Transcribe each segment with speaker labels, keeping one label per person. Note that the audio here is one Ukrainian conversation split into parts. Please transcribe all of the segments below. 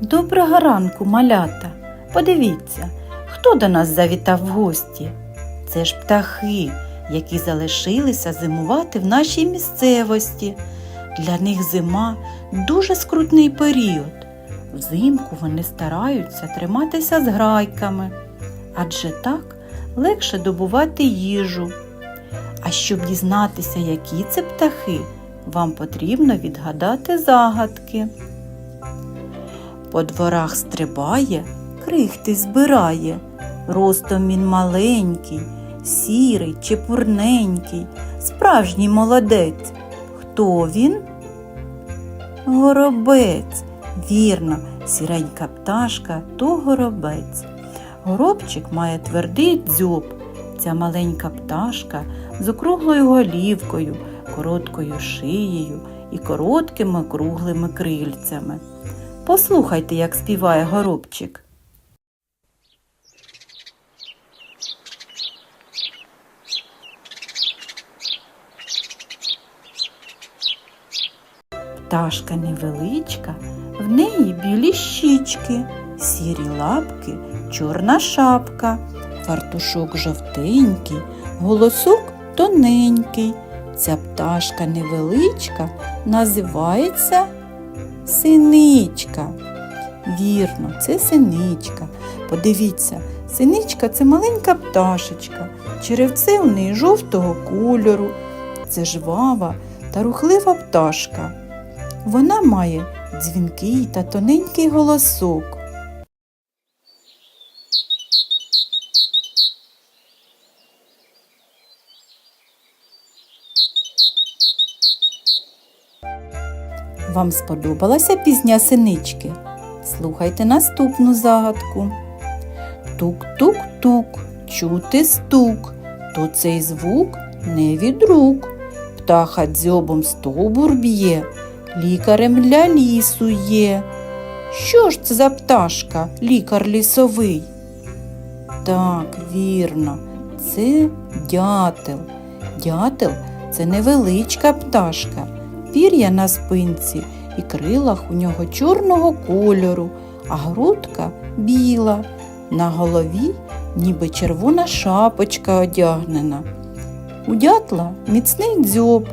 Speaker 1: Доброго ранку, малята. Подивіться, хто до нас завітав в гості? Це ж птахи, які залишилися зимувати в нашій місцевості. Для них зима дуже скрутний період. Взимку вони стараються триматися з грайками, адже так легше добувати їжу. А щоб дізнатися, які це птахи, вам потрібно відгадати загадки. По дворах стрибає, крихти збирає. Ростом він маленький, сірий, чепурненький, справжній молодець. Хто він? Горобець. Вірно, сіренька пташка то горобець. Горобчик має твердий дзьоб. Ця маленька пташка з округлою голівкою, короткою шиєю і короткими круглими крильцями. Послухайте, як співає горобчик. Пташка невеличка, в неї білі щічки, сірі лапки, чорна шапка, фартушок жовтенький, голосок тоненький. Ця пташка невеличка називається синичка. Вірно, це синичка. Подивіться, синичка це маленька пташечка. Черевце у неї жовтого кольору. Це жвава та рухлива пташка. Вона має дзвінкий та тоненький голосок. Вам сподобалася пісня синички? Слухайте наступну загадку. Тук-тук-тук, чути стук, то цей звук не від рук. Птаха дзьобом стовбур б'є, лікарем для лісу є. Що ж це за пташка, лікар лісовий? Так, вірно, це дятел. Дятел це невеличка пташка, пір'я на спинці і крилах у нього чорного кольору, а грудка біла. На голові ніби червона шапочка одягнена. У дятла міцний дзьоб,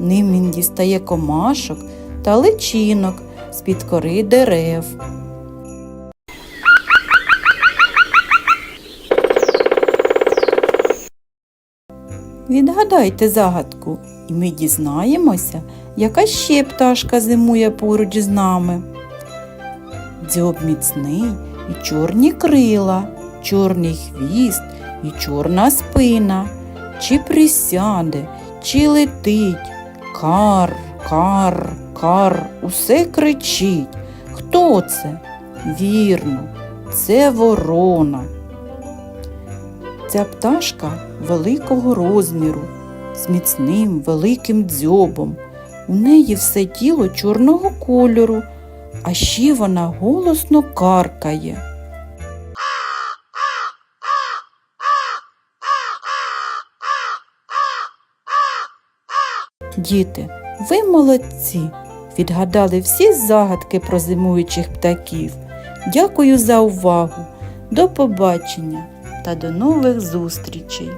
Speaker 1: ним він дістає комашок та личинок з-під кори дерев. Відгадайте загадку, і ми дізнаємося, яка ще пташка зимує поруч з нами. Дзьоб міцний і чорні крила, чорний хвіст і чорна спина. Чи присяде, чи летить. Кар, кар, кар, усе кричить. Хто це? Вірно, це ворона. Ця пташка великого розміру, з міцним великим дзьобом. У неї все тіло чорного кольору, а ще вона голосно каркає. Діти, ви молодці! Відгадали всі загадки про зимуючих птахів. Дякую за увагу. До побачення та до нових зустрічей!